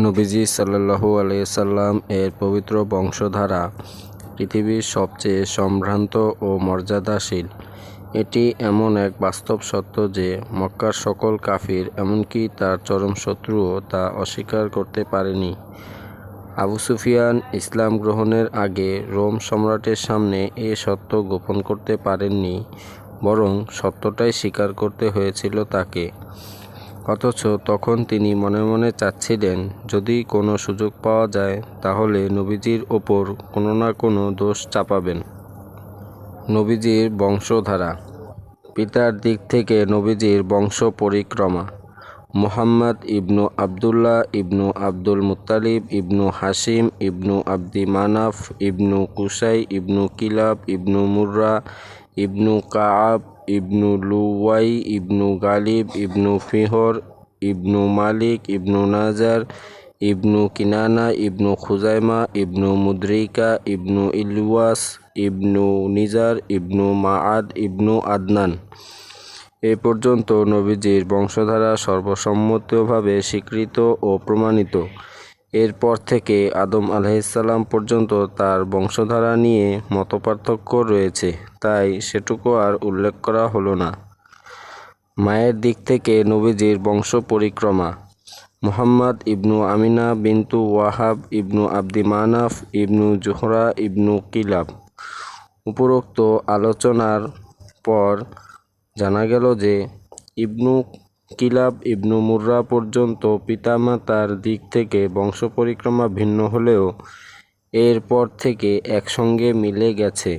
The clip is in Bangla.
নবীজি সাল্লাল্লাহু আলাইসাল্লাম এর পবিত্র বংশধারা পৃথিবীর সবচেয়ে সম্ভ্রান্ত ও মর্যাদাশীল। এটি এমন এক বাস্তব সত্য যে মক্কার সকল কাফির এমনকি তার চরম শত্রুও তা অস্বীকার করতে পারেনি। আবু সুফিয়ান ইসলাম গ্রহণের আগে রোম সম্রাটের সামনে এ সত্য গোপন করতে পারেননি, বরং সত্যটাই স্বীকার করতে হয়েছিল তাকে। অথচ তখন তিনি মনে মনে চাচ্ছিলেন, যদি কোনো সুযোগ পাওয়া যায়, তাহলে নবীজির ওপর কোনো না কোনো দোষ চাপাবেন। নবীজির বংশধারা। পিতার দিক থেকে নবীজির বংশ পরিক্রমা। মোহাম্মদ ইবনু আবদুল্লাহ ইবনু আব্দুল মুত্তালিব ইবনু হাসিম ইবনু আব্দি মানাফ ইবনু কুসাই ইবনু কিলাব ইবনু মুর্রা ইবনু কাআব, ইবনু লুওয়াই, ইবনু গালিব, ইবনু ফিহর, ইবনু মালিক, ইবনু নাজার, ইবনু কিনানা, ইবনু খুজাইমা, ইবনু মুদ্রিকা, ইবনু ইলওয়াস, ইবনু নিজার, ইবনু মাআদ, ইবনু আদনান। এ পর্যন্ত নবীজির বংশধারা সর্বসম্মতভাবে স্বীকৃত ও প্রমাণিত। এরপর থেকে আদম আলাইসাল্লাম পর্যন্ত তার বংশধারা নিয়ে মতপার্থক্য রয়েছে, তাই সেটুকু আর উল্লেখ করা হলো না। মায়ের দিক থেকে নবীজির বংশ পরিক্রমা। মোহাম্মদ ইবনু আমিনা বিন্তু ওয়াহাব ইবনু আব্দি মানাফ ইবনু জোহরা ইবনু কিলাব। উপরোক্ত আলোচনার পর জানা গেল যে ইবনু কিলাব ইবনু মুর্রা পর্যন্ত পিতামাতার দিক থেকে বংশ পরিক্রমা ভিন্ন হলেও এরপর থেকে একসঙ্গে মিলে গেছে।